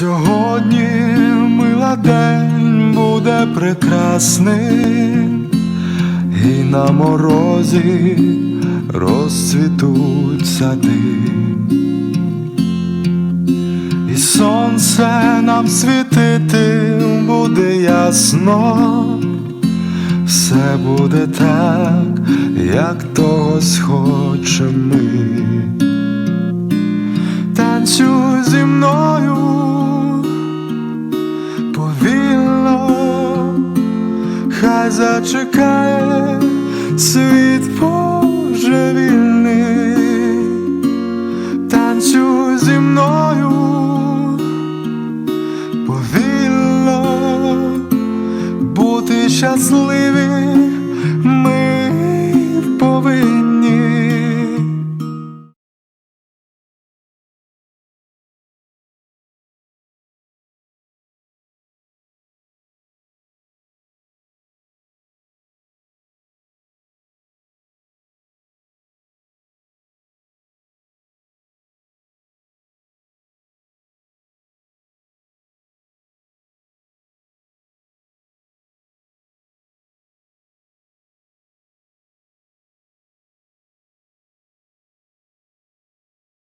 Сьогодні мила день буде прекрасним, і на морозі розцвітуть сади, і сонце нам світити буде ясно, все буде так, як того схочем ми. Танцюй зі мною зачекає світ божевільний, танцюй зі мною повільно, бути щасливі